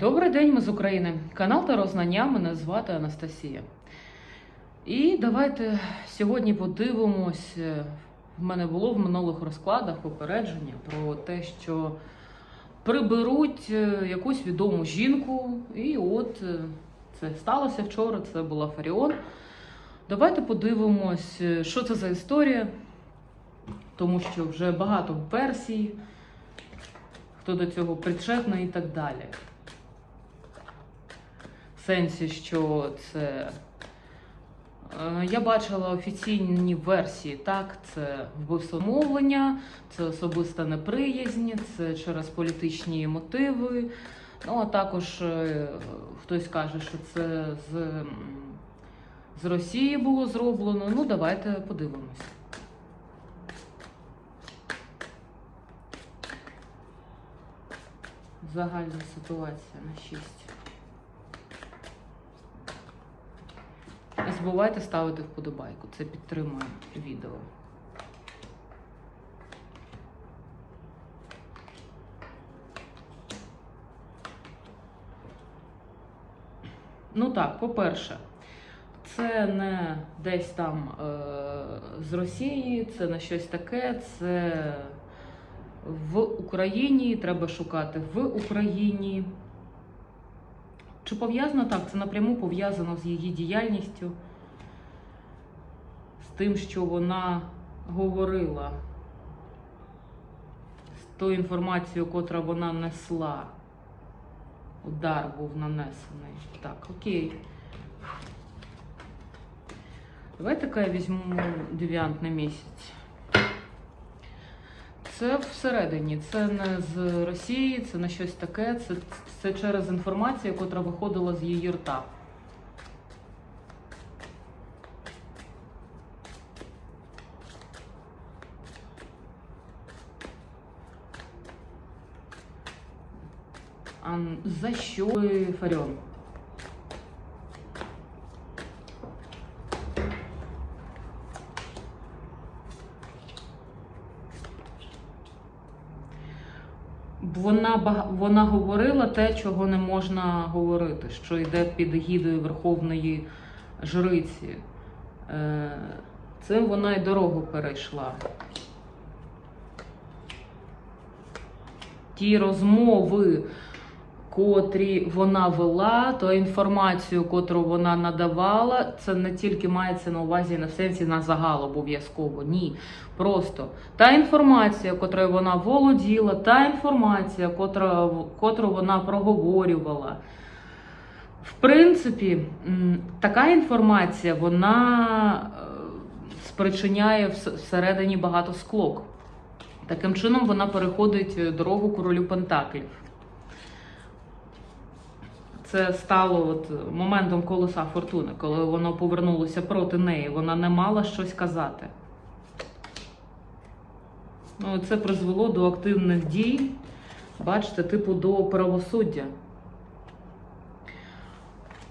Добрий день, ми з України. Канал Таро Знання. Мене звати Анастасія. І давайте сьогодні подивимось. е, В мене було в минулих розкладах попередження про те, що приберуть е, якусь відому жінку. І от е, це сталося вчора. Це була Фаріон. Давайте подивимось, що це за історія, тому що вже багато версій, хто до цього причетний і так далі. Сенсі, що це. е, Я бачила офіційні версії. Так, це вбивство мовлення, це особиста неприязнь, це через політичні мотиви. Ну, а також е, хтось каже, що це з, з Росії було зроблено. Ну, давайте подивимось. Загальна ситуація на 6. Не забувайте ставити вподобайку. Це підтримує відео. Ну так, по-перше, це не десь там е, з Росії, це не щось таке, це в Україні, треба шукати в Україні. Чи пов'язано так? Це напряму пов'язано з її діяльністю, тим, що вона говорила, з тою інформацією, котра вона несла. Удар був нанесений. Так, окей. Давайте-ка я візьму девіантний місяць. Це всередині, це не з Росії, це не щось таке, це, це через інформацію, яка виходила з її рта. За що Фаріон? Вона вона говорила те, чого не можна говорити, що йде під егідою Верховної Жриці. Е, Цим вона й дорогу перейшла. Ті розмови, котрі вона вела, то інформацію, котру вона надавала, це не тільки мається на увазі на сенсі на загал обов'язково. Ні. Просто та інформація, котрою вона володіла, та інформація, котра, котру вона проговорювала. В принципі, така інформація вона е, спричиняє всередині багато склок. Таким чином вона переходить е, дорогу королю Пентаклів. Це стало от моментом колеса фортуни, коли воно повернулося проти неї. Вона не мала щось казати. Ну, це призвело до активних дій, бачите, типу до правосуддя.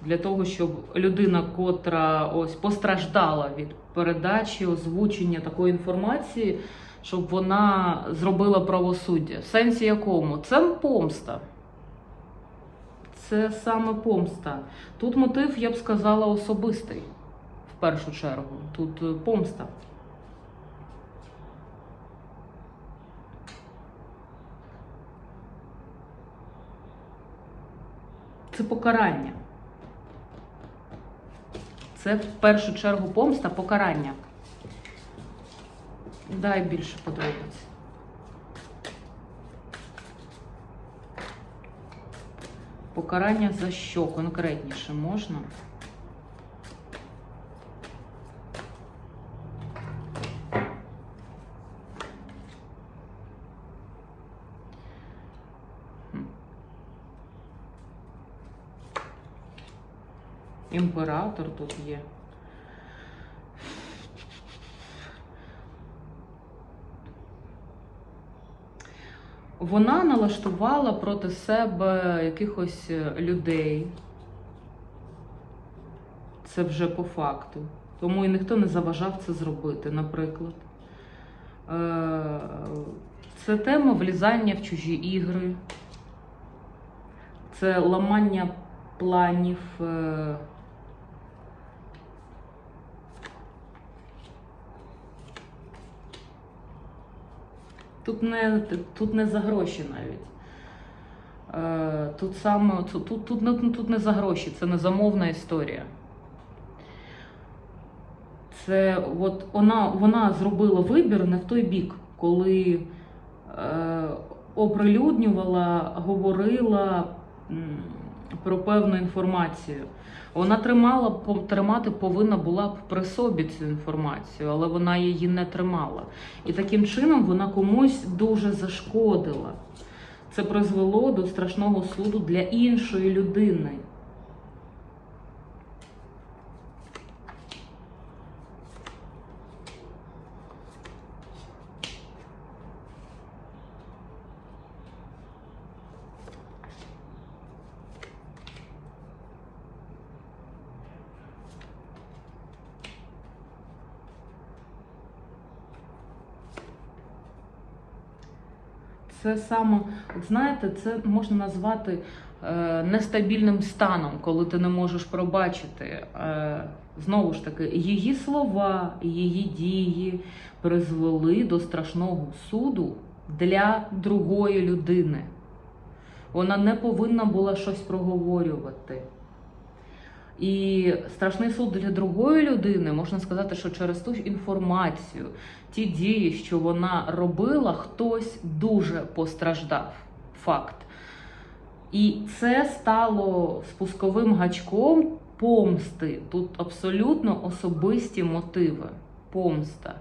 Для того, щоб людина, котра ось постраждала від передачі, озвучення такої інформації, щоб вона зробила правосуддя. В сенсі якому? Це помста. Це саме помста. Тут мотив, я б сказала, особистий, в першу чергу. Тут е, помста. Це покарання. Це в першу чергу помста покарання. Дай більше подробиць. Покарання за що конкретніше можна? Імператор тут є. Вона налаштувала проти себе якихось е, людей. Це вже по факту. Тому і ніхто не заважав це зробити, наприклад. Е, Це тема влізання в чужі ігри. Це ламання планів. Тут не, тут не за гроші навіть. Е, Тут саме тут, тут, тут, тут не за гроші, це не замовна історія. Це от вона, вона зробила вибір не в той бік, коли е, оприлюднювала, говорила про певну інформацію. Вона тримала, тримати повинна була б при собі цю інформацію, але вона її не тримала. І таким чином вона комусь дуже зашкодила. Це призвело до страшного суду для іншої людини. Це саме, от знаєте, це можна назвати е, нестабільним станом, коли ти не можеш пробачити. Е, знову ж таки, її слова, її дії призвели до страшного суду для другої людини. Вона не повинна була щось проговорювати. І страшний суд для другої людини можна сказати, що через ту ж інформацію, ті дії, що вона робила, хтось дуже постраждав. Факт. І це стало спусковим гачком помсти. Тут абсолютно особисті мотиви. Помста.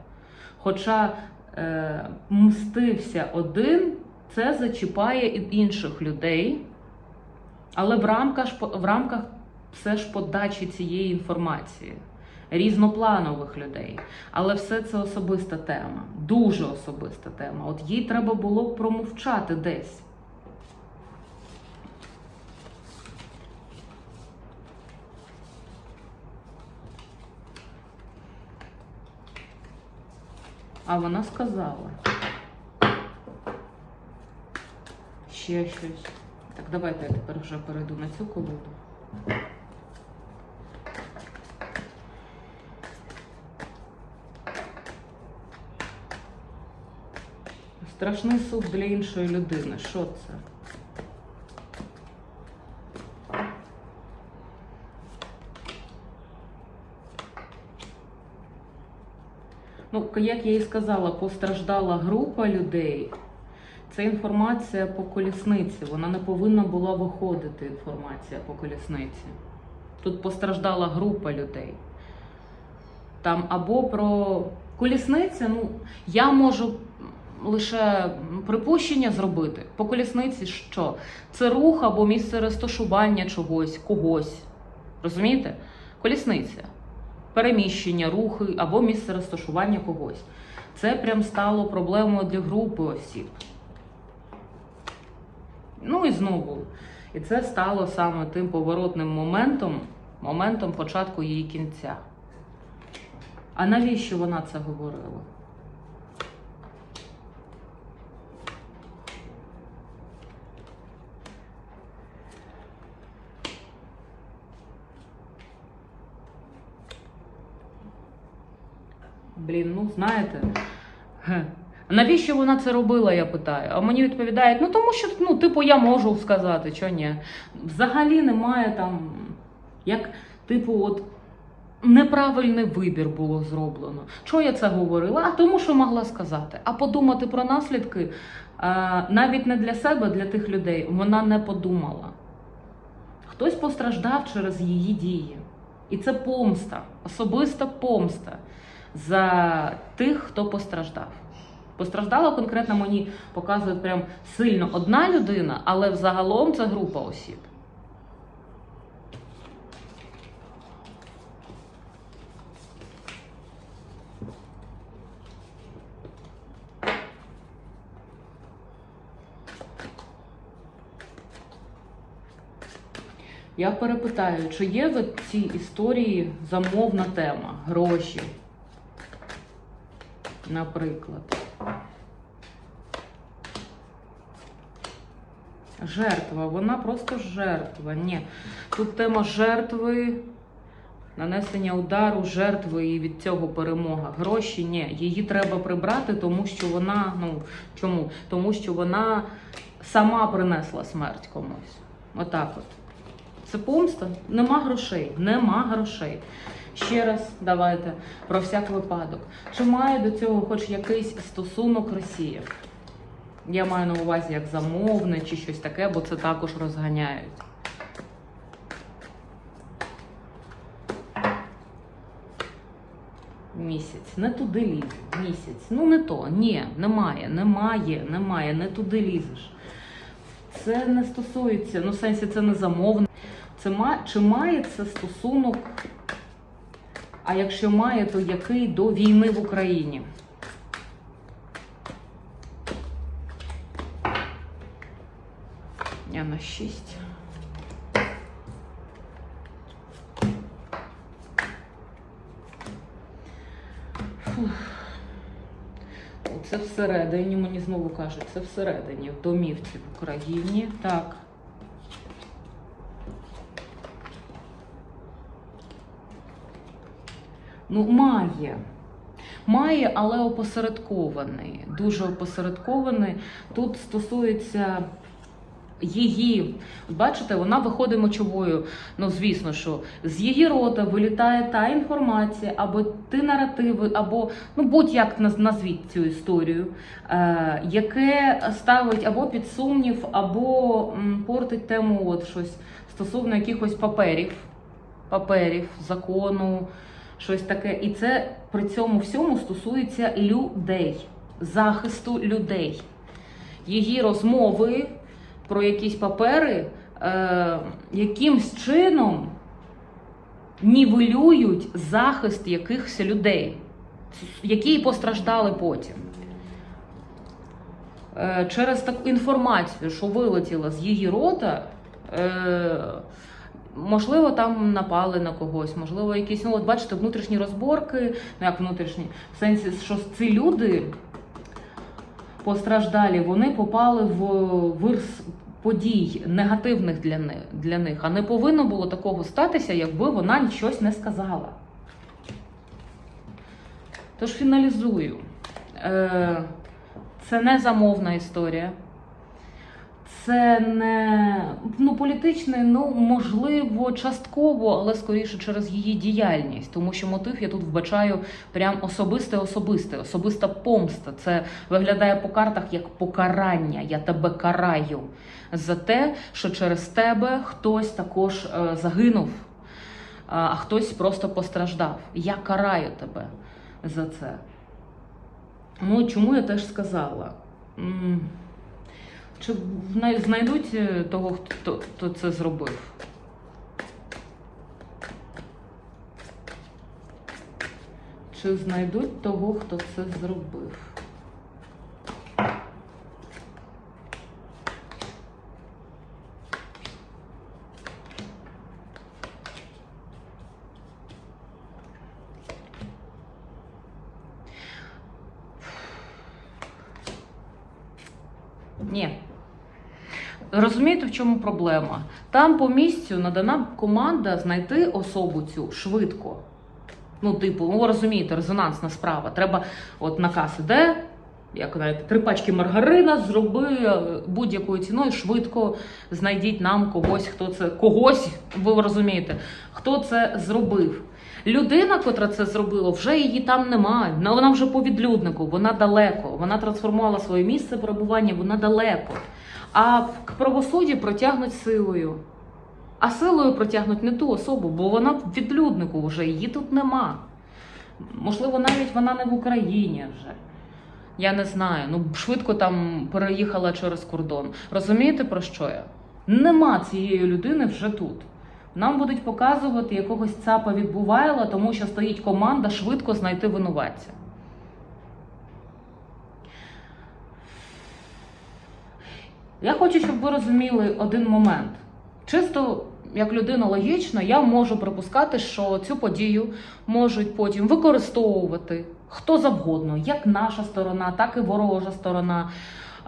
Хоча е, мстився один, це зачіпає і інших людей, але в рамках, в рамках все ж подачі цієї інформації, різнопланових людей. Але все це особиста тема, дуже особиста тема. От їй треба було б промовчати десь. А вона сказала. Ще щось. Так, давайте я тепер вже перейду на цю колоду. Страшний суд для іншої людини. Що це? Ну, як я і сказала, постраждала група людей. Це інформація по колісниці. Вона не повинна була виходити, інформація по колісниці. Тут постраждала група людей. Там або про колісницю, ну, я можу лише припущення зробити. По колісниці що? Це рух або місце розташування чогось, когось. Розумієте? Колісниця. Переміщення, рухи або місце розташування когось. Це прям стало проблемою для групи осіб. Ну і знову. І це стало саме тим поворотним моментом, моментом початку її кінця. А навіщо вона це говорила? Блін, ну знаєте. Навіщо вона це робила, я питаю. А мені відповідають, ну тому що, ну, типу, я можу сказати, що ні. Взагалі немає там, як, типу, от неправильний вибір було зроблено. Чого я це говорила? А тому, що могла сказати. А подумати про наслідки а, навіть не для себе, для тих людей, вона не подумала. Хтось постраждав через її дії. І це помста, особиста помста за тих, хто постраждав. Постраждала конкретно мені показує прям сильно одна людина, але взагалом це група осіб. Я перепитаю, чи є в цій історії замовна тема, гроші, наприклад. Жертва, вона просто жертва. Ні. Тут тема жертви, нанесення удару, жертви і від цього перемога. Гроші ні. Її треба прибрати, тому що вона. Ну чому? Тому що вона сама принесла смерть комусь. Отак от. Це помста? Нема грошей. Нема грошей. Ще раз давайте про всяк випадок. Чи має до цього хоч якийсь стосунок Росія? Я маю на увазі як замовне чи щось таке, бо це також розганяють. Місяць. Не туди лізь. Місяць. Ну не то. Ні, немає, немає, немає, не туди лізеш. Це не стосується, ну в сенсі це не замовне. Це чи має це стосунок? А якщо має, то який до війни в Україні? Я на 6. Це всередині, мені знову кажуть, це всередині, в домівці в Україні. Так. Ну, має. Має, але опосередкований. Дуже опосередкований. Тут стосується її. Бачите, вона виходить мочовою. Ну, звісно, що з її рота вилітає та інформація, або ті наративи, або ну будь-як назвіть цю історію, е, яке ставить або під сумнів, або портить тему от щось стосовно якихось паперів, паперів, закону, щось таке. І це при цьому всьому стосується людей, захисту людей. Її розмови про якісь папери е, якимсь чином нівелюють захист якихось людей, які постраждали потім. Е, через таку інформацію, що вилетіла з її рота, е, можливо, там напали на когось, можливо, якісь, ну от бачите, внутрішні розборки, ну як внутрішні, в сенсі, що ці люди постраждалі, вони попали в вирс подій негативних для них, для них. А не повинно було такого статися, якби вона щось не сказала. Тож фіналізую. Е, Це не замовна історія. Це не ну, політичне, ну можливо, частково, але скоріше через її діяльність, тому що мотив я тут вбачаю прям особисте, особисте, особиста помста. Це виглядає по картах як покарання. Я тебе караю за те, що через тебе хтось також е, загинув, а хтось просто постраждав. Я караю тебе за це. Ну, чому я теж сказала? Чи знайдуть е, того, хто, хто це зробив? Чи знайдуть того, хто це зробив? Ні. Розумієте, в чому проблема? Там по місцю надана команда знайти особу цю швидко. Ну, типу, ну розумієте, резонансна справа. Треба, от наказ іде, як знаєте, три пачки маргарина, зроби е, будь-якою ціною, швидко знайдіть нам когось, хто це когось, ви розумієте, хто це зробив. Людина, котра це зробила, вже її там немає. Вона вже по відлюднику, вона далеко. Вона трансформувала своє місце перебування, вона далеко. А к правосудді протягнуть силою. А силою протягнуть не ту особу, бо вона відлюднику вже, її тут нема. Можливо, навіть вона не в Україні вже. Я не знаю. Ну, швидко там переїхала через кордон. Розумієте, про що я? Нема цієї людини вже тут. Нам будуть показувати якогось цапа відбувайла, тому що стоїть команда швидко знайти винуватця. Я хочу, щоб ви розуміли один момент. Чисто як людина логічна, я можу припускати, що цю подію можуть потім використовувати хто завгодно, як наша сторона, так і ворожа сторона.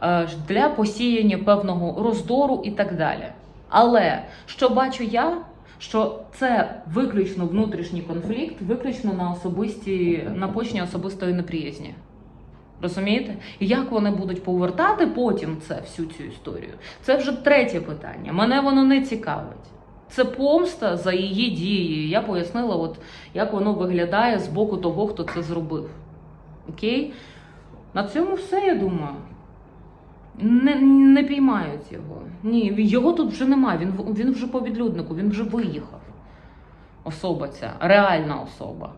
е, для посіяння певного роздору і так далі. Але що бачу я, що це виключно внутрішній конфлікт, виключно на особисті на почні особистої неприязні. Розумієте? І як вони будуть повертати потім це всю цю історію? Це вже третє питання. Мене воно не цікавить. Це помста за її дії. Я пояснила, от як воно виглядає з боку того, хто це зробив. Окей? На цьому все, я думаю. Не, не піймають його. Ні, його тут вже немає. Він, він вже по відлюднику, він вже виїхав. Особа ця, реальна особа.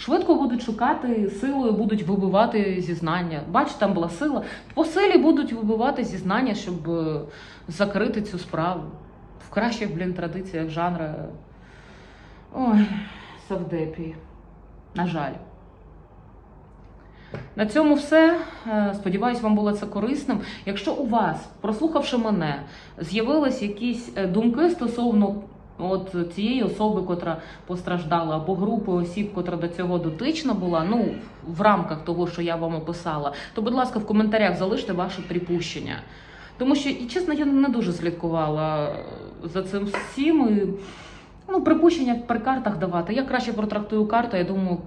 Швидко будуть шукати силою, будуть вибивати зізнання. Бач, там була сила. По силі будуть вибивати зізнання, щоб е, закрити цю справу. В кращих, блін, традиціях жанру. Ой, Савдепі. На жаль. На цьому все. Е, Сподіваюсь, вам було це корисним. Якщо у вас, прослухавши мене, з'явились якісь е, думки стосовно от цієї особи, котра постраждала, або групи осіб, котра до цього дотична була, ну в рамках того, що я вам описала, то, будь ласка, в коментарях залиште ваше припущення. Тому що, і чесно, я не дуже слідкувала за цим всім. І, ну, припущення при картах давати. Я краще протрактую карту, я думаю,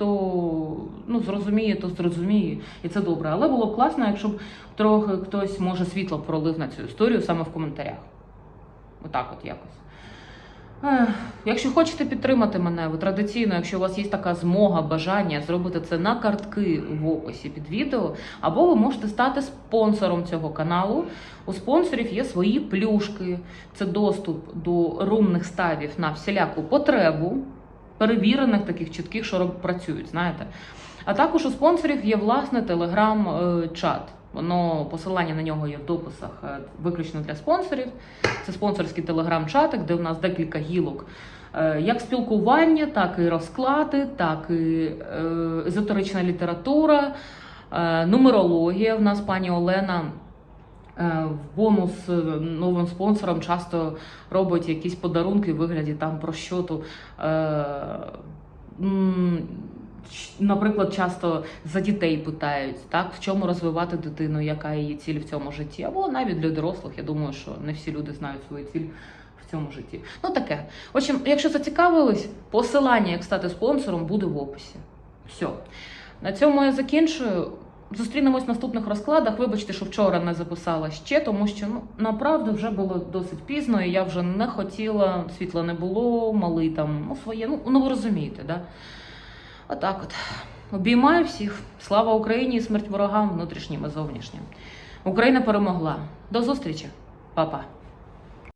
хто ну, зрозуміє, то зрозуміє, і це добре. Але було б класно, якщо б трохи хтось може світло пролив на цю історію саме в коментарях. Отак от якось. Якщо хочете підтримати мене, ви традиційно, якщо у вас є така змога, бажання зробити це на картки в описі під відео, або ви можете стати спонсором цього каналу. У спонсорів є свої плюшки, це доступ до румних ставів на всіляку потребу, перевірених таких чітких, що працюють, знаєте. А також у спонсорів є власне телеграм-чат. Воно посилання на нього є в дописах е, виключно для спонсорів. Це спонсорський телеграм-чатик, де в нас декілька гілок. Е, Як спілкування, так і розклади, так і е, езотерична література, нумерологія. В нас пані Олена в бонус новим спонсорам часто робить якісь подарунки в вигляді там про щоту. М, ч- Наприклад, часто за дітей питають, так, в чому розвивати дитину, яка її ціль в цьому житті, або навіть для дорослих. Я думаю, що не всі люди знають свою ціль в цьому житті. Ну таке. В общем, якщо зацікавились, посилання, як стати спонсором, буде в описі. Все. На цьому я закінчую. Зустрінемось в наступних розкладах. Вибачте, що вчора не записала ще, тому що ну направду вже було досить пізно, і я вже не хотіла, світла не було, малий там ну, своє. Ну, ну ви розумієте, да? Отак от. Обіймаю всіх. Слава Україні і смерть ворогам внутрішнім і зовнішнім. Україна перемогла. До зустрічі, Па-па.